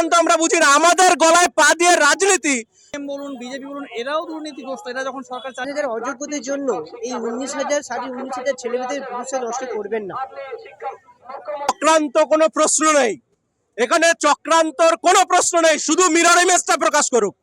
চক্রান্ত আমরা বুঝি না। আমাদের গলায় পা দিয়ে রাজনীতি। বলুন বিজেপি বলুন এরাও দুর্নীতিগ্রস্ত। এরা যখন সরকার চালাচ্ছে নিজেদের অযোগ্যদের জন্য এই উনিশ হাজার সাড়ে উনিশ হাজার ছেলেমেয়েদের ভবিষ্যৎ নষ্ট করবেন না। চক্রান্ত কোনো প্রশ্ন নেই। এখানে চক্রান্তর কোনো প্রশ্ন নেই। শুধু মিরর ইমেজটা প্রকাশ করুক।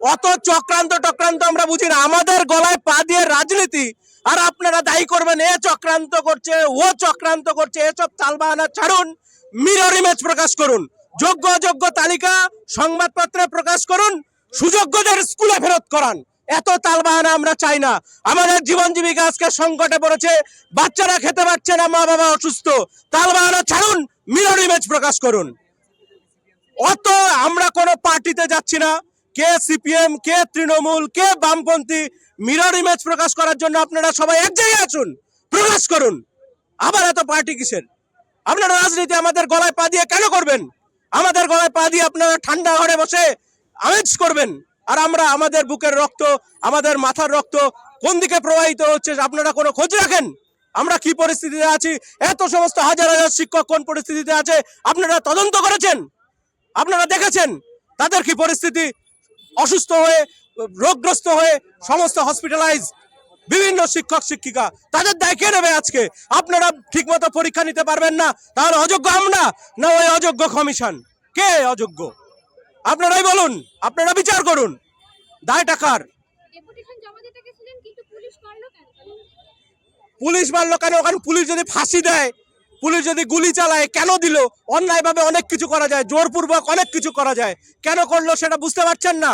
অত চক্রান্ত টক্রান্ত আমরা বুঝি না। আমাদের গলায় পা দিয়ে রাজনীতি। আর আপনারা দায়ী করবেন এ চক্রান্ত করছে ও চক্রান্ত করছে এসব তালবাহানা ছাড়ুন। মিরর ইমেজ প্রকাশ করুন। যোগ্য অযোগ্য তালিকা সংবাদপত্রে প্রকাশ করুন, সুযোগ্যদের স্কুলে ফেরত করান। এত তালবাহানা আমরা চাই না। আমাদের জীবন জীবিকা আজকে সংকটে পড়েছে, বাচ্চারা খেতে পারছে না মা বাবা অসুস্থ। তালবাহানা ছাড়ুন, মিরর ইমেজ প্রকাশ করুন। অত আমরা কোনো পার্টিতে যাচ্ছি না। কে সিপিএম, কে তৃণমূল, কে বামপন্থী, মিরর ইমেজ প্রকাশ করার জন্য আপনারা সবাই এক জায়গায় আসুন প্রকাশ করুন। আবার এত পার্টি কিসের? আপনারা রাজনীতি আমাদের গলায় পা দিয়ে কেন করবেন? আমাদের গলায় পা দিয়ে আপনারা ঠান্ডা ঘরে বসে আমেজ করবেন। আর আমরা আমাদের বুকের রক্ত, আমাদের মাথার রক্ত কোন দিকে প্রবাহিত হচ্ছে আপনারা কোনো খোঁজ রাখেন? আমরা কি পরিস্থিতিতে আছি? এত সমস্ত হাজার হাজার শিক্ষক কোন পরিস্থিতিতে আছে? আপনারা তদন্ত করেছেন? আপনারা দেখেছেন? তাদের কি পরিস্থিতি? অসুস্থ হয়ে, রোগগ্রস্ত হয়ে সমস্ত হসপিটালাইজ বিভিন্ন শিক্ষক শিক্ষিকা তাদের দায় কে নেবে আজকে। আপনারা ঠিকমতো পরীক্ষা নিতে পারবেন না তাহলে অযোগ্য আমরা না ওই অযোগ্য কমিশন। কে অযোগ্য? আপনারাই বলুন আপনারা বিচার করুন। দায় টাকার পুলিশ মারলো কেন? ওখানে পুলিশ যদি ফাঁসি দেয় পুলিশ যদি গুলি চালায় কেন দিল? অন্যায়ভাবে অনেক কিছু করা যায় জোরপূর্বক অনেক কিছু করা যায়। কেন করল সেটা বুঝতে পারছেন না?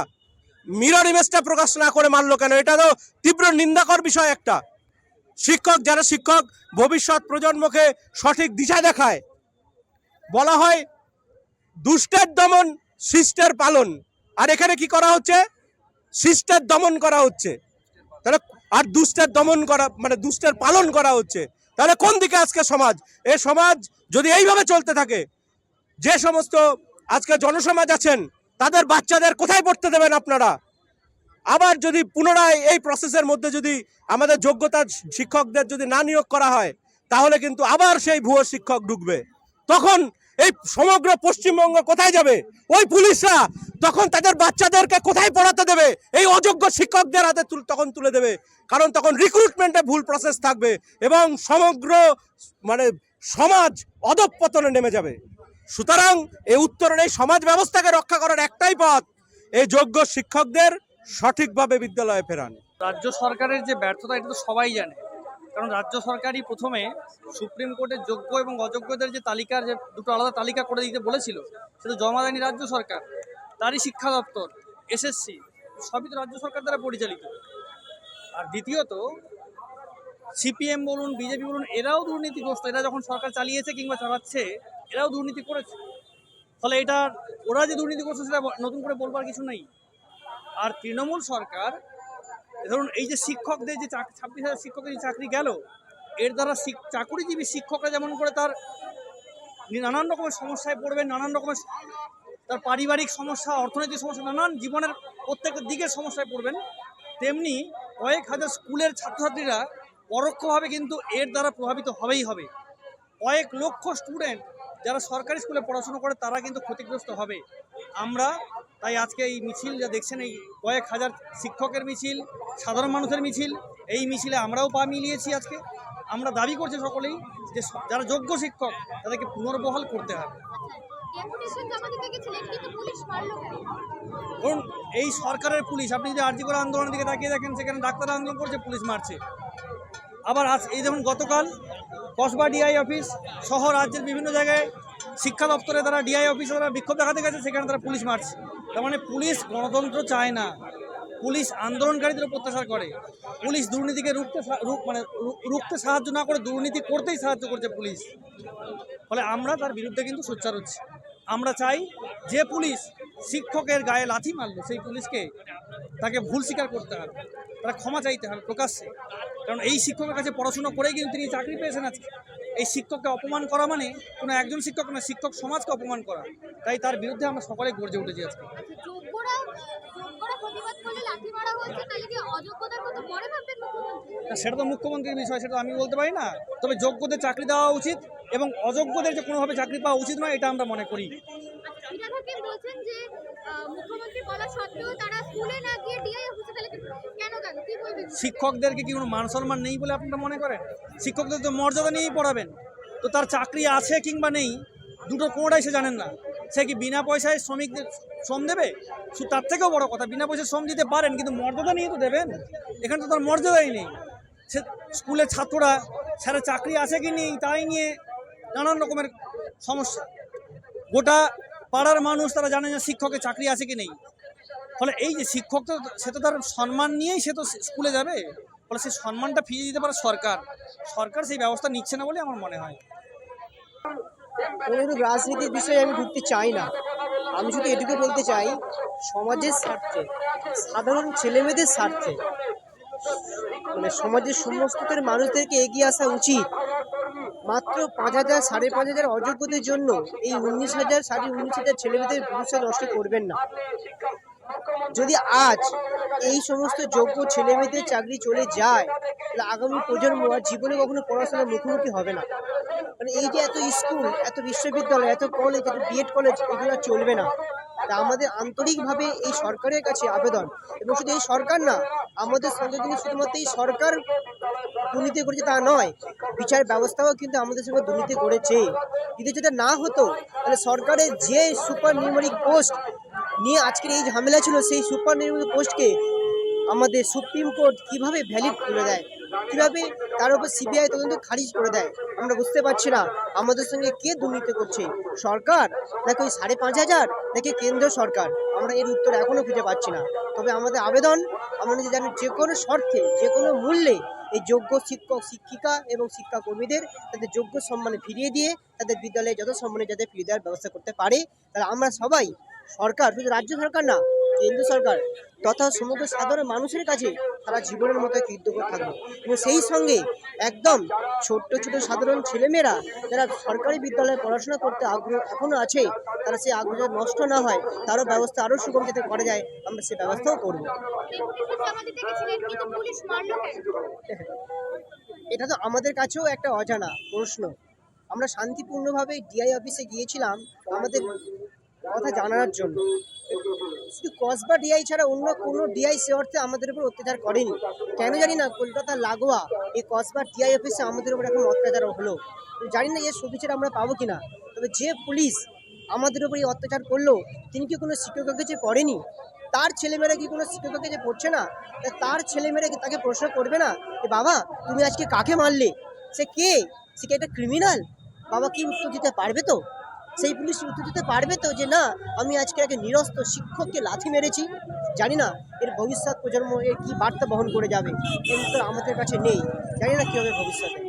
মিরর ইমেজটা প্রকাশ না করে মারলো কেন? এটা তো তীব্র নিন্দাকর বিষয় একটা। শিক্ষক, যারা শিক্ষক, ভবিষ্যৎ প্রজন্মকে সঠিক দিশা দেখায়, বলা হয় দুষ্টের দমন, শিষ্টের পালন। আর এখানে কি করা হচ্ছে? শিষ্টের দমন করা হচ্ছে। তাহলে আর দুষ্টের দমন করা মানে দুষ্টের পালন করা হচ্ছে। তাহলে কোন দিকে আজকে সমাজ? এ সমাজ যদি এইভাবে চলতে থাকে, যে সমস্ত আজকে জনসমাজ আছেন, তাদের বাচ্চাদের কোথায় পড়তে দেবেন আপনারা? আবার যদি পুনরায় এই প্রসেসের মধ্যে যদি আমাদের যোগ্যতা শিক্ষকদের যদি না নিয়োগ করা হয়, তাহলে কিন্তু আবার সেই ভুয়ো শিক্ষক ঢুকবে। তখন এই সমগ্র পশ্চিমবঙ্গ কোথায় যাবে? ওই পুলিশরা তখন তাদের বাচ্চাদেরকে কোথায় পড়াতে দেবে? এই অযোগ্য শিক্ষকদের হাতে তখন তুলে দেবে। কারণ তখন রিক্রুটমেন্টে ভুল প্রসেস থাকবে এবং সমগ্র মানে সমাজ অধঃপতনে নেমে যাবে। সুতরাং এই উত্তরের এই সমাজ ব্যবস্থাকে রক্ষা করার একটাই পথ, এই যোগ্য শিক্ষকদের সঠিকভাবে বিদ্যালয়ে ফেরান। রাজ্য সরকারের যে ব্যর্থতা, এটা তো সবাই জানে। কারণ রাজ্য সরকারই প্রথমে সুপ্রিম কোর্টের যোগ্য এবং অযোগ্যদের যে তালিকার যে দুটো আলাদা তালিকা করে দিতে বলেছিল, সেটা জমা দেয়নি রাজ্য সরকার। তারই শিক্ষা দপ্তর এসএসসি সবই তো রাজ্য সরকার দ্বারা পরিচালিত। আর দ্বিতীয়ত সিপিএম বলুন বিজেপি বলুন, এরাও দুর্নীতিগ্রস্ত। এরা যখন সরকার চালিয়েছে কিংবা চালাচ্ছে, এরাও দুর্নীতি করেছে। ফলে এটা, ওরা যে দুর্নীতি করছে সেটা নতুন করে বলবার কিছু নেই। আর তৃণমূল সরকার, ধরুন এই যে শিক্ষকদের যে ছাব্বিশ হাজার শিক্ষকের যে চাকরি গেল, এর দ্বারা চাকুরিজীবী শিক্ষকরা যেমন করে তার নানান রকমের সমস্যায় পড়বে নানান রকমের তার পারিবারিক সমস্যা, অর্থনৈতিক সমস্যা, নানান জীবনের প্রত্যেকটা দিকের সমস্যায় পড়বেন, তেমনি কয়েক হাজার স্কুলের ছাত্রছাত্রীরা পরোক্ষভাবে কিন্তু এর দ্বারা প্রভাবিত হবেই হবে। কয়েক লক্ষ স্টুডেন্ট যারা সরকারি স্কুলে পড়াশোনা করে, তারা কিন্তু ক্ষতিগ্রস্ত হবে। আমরা, তাই আজকে এই মিছিল যা দেখছেন, এই কয়েক হাজার শিক্ষকের মিছিল, সাধারণ মানুষের মিছিল, এই মিছিলে আমরাও পা মিলিয়েছি আজকে। আমরা দাবি করছি সকলেই যে যারা যোগ্য শিক্ষক, তাদেরকে পুনর্বহাল করতে হবে। ধরুন, এই সরকারের পুলিশ, আপনি যদি আর্জি করে আন্দোলনের দিকে তাকিয়ে দেখেন, সেখানে ডাক্তার আন্দোলন করছে, পুলিশ মারছে। আবার আজ এই দেখুন, গতকাল কসবা ডিআই অফিস সহ রাজ্যের বিভিন্ন জায়গায় শিক্ষা দপ্তরে তারা ডিআই অফিসে তারা বিক্ষোভ দেখাতে গেছে, সেখানে তারা পুলিশ মারছে। তার মানে পুলিশ গণতন্ত্র চায় না। পুলিশ আন্দোলনকারীদের উপর অত্যাচার করে। পুলিশ দুর্নীতিকে রুখতে মানে রুখতে সাহায্য না করে, দুর্নীতি করতেই সাহায্য করছে পুলিশ। ফলে আমরা তার বিরুদ্ধে কিন্তু সোচ্চার হচ্ছি। আমরা চাই যে পুলিশ শিক্ষকের গায়ে লাথি মারলো, সেই পুলিশকে তাকে ভুল স্বীকার করতে হবে। তারা ক্ষমা চাইতে হবে প্রকাশ্যে। কারণ এই শিক্ষকের কাছে পড়াশোনা করেই কিন্তু তিনি চাকরি পেয়েছেন আজকে। এই শিক্ষককে অপমান করা মানে কোনো একজন শিক্ষক না শিক্ষক সমাজকে অপমান করা। তাই তার বিরুদ্ধে আমরা সকলে গর্জে উঠেছি আজকে। না, সেটা তো মুখ্যমন্ত্রীর বিষয় সেটা আমি বলতে পারি না। তবে যোগ্যদের চাকরি দেওয়া উচিত এবং অযোগ্যদের যে কোনোভাবে চাকরি পাওয়া উচিত নয় এটা আমরা মনে করি। শিক্ষকদেরকে কি কোনো মান সম্মান নেই বলে আপনারা মনে করেন? শিক্ষকদের তো মর্যাদা নিয়েই পড়াবেন। তো তার চাকরি আছে কিংবা নেই, দুটো কোনোটাই সে জানেন না। সে কি বিনা পয়সায় শ্রমিকদের শ্রম দেবে? শুধু তার থেকেও বড় কথা, বিনা পয়সায় শ্রম দিতে পারেন, কিন্তু মর্যাদা নিয়ে তো দেবেন। এখানে তো তার মর্যাদাই নেই। সে স্কুলের ছাত্ররা, স্যারের চাকরি আছে কি নেই, তাই নিয়ে নানান রকমের সমস্যা। গোটা পাড়ার মানুষ তারা জানে যে শিক্ষকের চাকরি আছে কি নেই। ফলে এই যে শিক্ষক তো, সে তো তার সম্মান নিয়েই সে তো স্কুলে যাবে। ফলে সেই সম্মানটা ফিরিয়ে দিতে পারে সরকার। সরকার সেই ব্যবস্থা নিচ্ছে না বলে আমার মনে হয়। কোনো রাজনীতির বিষয়ে আমি ঢুকতে চাই না। আমি শুধু এটুকু বলতে চাই, সমাজের স্বার্থে, সাধারণ ছেলেমেয়েদের স্বার্থে মানে সমাজের সমস্ত মানুষদেরকে এগিয়ে আসা উচিত। মাত্র পাঁচ হাজার, সাড়ে পাঁচ হাজার অযোগ্যদের জন্য এই উনিশ হাজার, সাড়ে উনিশ হাজার ছেলেমেয়েদের ভবিষ্যৎ নষ্ট করবেন না। যদি আজ এই সমস্ত যোগ্য ছেলেমেয়েদের চাকরি চলে যায়, তাহলে আগামী প্রজন্ম আর জীবনে কখনো পড়াশোনার মুখোমুখি হবে না। মানে এই যে এত স্কুল, এত বিশ্ববিদ্যালয়, এত কলেজ, এত বিএড কলেজ, এগুলো চলবে না। তা আমাদের আন্তরিকভাবে এই সরকারের কাছে আবেদন। এবং শুধু এই সরকার না, আমাদের সঙ্গে কিন্তু শুধুমাত্র এই সরকার দুর্নীতি করেছে তা নয়, বিচার ব্যবস্থাও কিন্তু আমাদের সঙ্গে দুর্নীতি করেছে। যদি যেটা না হতো, তাহলে সরকারের যে সুপার নিউমেরিক পোস্ট নিয়ে আজকের এই ঝামেলা ছিল, সেই সুপার নিউমেরিক পোস্টকে আমাদের সুপ্রিম কোর্ট কীভাবে ভ্যালিড করে দেয়? কীভাবে তার উপর সিবিআই তদন্ত খারিজ করে দেয়, আমরা বুঝতে পারছি না। আমাদের সঙ্গে কে দুর্নীতি করছে, সরকার নাকি ওই সাড়ে পাঁচ হাজার, নাকি কেন্দ্র সরকার? আমরা এর উত্তর এখনও খুঁজে পাচ্ছি না। তবে আমাদের আবেদন, আমরা যেন যে কোনো শর্তে যে কোনো মূল্যে এই যোগ্য শিক্ষক, শিক্ষিকা এবং শিক্ষাকর্মীদের তাদের যোগ্য সম্মানে ফিরিয়ে দিয়ে তাদের বিদ্যালয়ে যত সম্মানে যাতে ফিরিয়ে দেওয়ার ব্যবস্থা করতে পারে, তাহলে আমরা সবাই, সরকার, শুধু রাজ্য সরকার না কেন্দ্র সরকার তথা সমগ্র সাধারণ মানুষের কাছে তারা জীবনের মতো কৃতজ্ঞ থাকবে। এবং সেই সঙ্গে একদম ছোট্ট, ছোট সাধারণ ছেলেমেয়েরা যারা সরকারি বিদ্যালয়ে পড়াশোনা করতে আগ্রহ এখনও আছে, তারা সেই আগ্রহ নষ্ট না হয়, তারও ব্যবস্থা আরও সুগম যাতে করা যায়, আমরা সেই ব্যবস্থাও করব। এটা তো আমাদের কাছেও একটা অজানা প্রশ্ন। আমরা শান্তিপূর্ণভাবে ডিআই অফিসে গিয়েছিলাম, আমাদের কথা জানার জন্য। শুধু কসবা ডিআই ছাড়া অন্য কোনো ডিআই সে অর্থে আমাদের উপর অত্যাচার করেনি। কেন জানি না, কলকাতা লাগোয়া এই কসবা ডিআই অফিসে আমাদের উপর এখন অত্যাচার হলো। জানি না এর সুবিচার আমরা পাবো কিনা। তবে যে পুলিশ আমাদের উপর এই অত্যাচার করল, তিনি কি কোনো শিক্ষকের কাছে পড়েনি? তার ছেলেমেয়েরা কি কোনো শিক্ষকের কাছে পড়ছে না? তার ছেলেমেয়েরা কি তাকে প্রশ্ন করবে না? যে বাবা, তুমি আজকে কাকে মারলে? সে কে? সে কি একটা ক্রিমিনাল বাবা, কি উত্তর দিতে পারবে তো? সেই পুলিশ উত্তর দিতে পারবে তো যে না, আমি আজকে একটা নিরস্ত শিক্ষককে লাথি মেরেছি। জানি না এর ভবিষ্যৎ প্রজন্ম এর কী বার্তা বহন করে যাবে উত্তর আমাদের কাছে নেই। জানি না কীভাবে ভবিষ্যতে।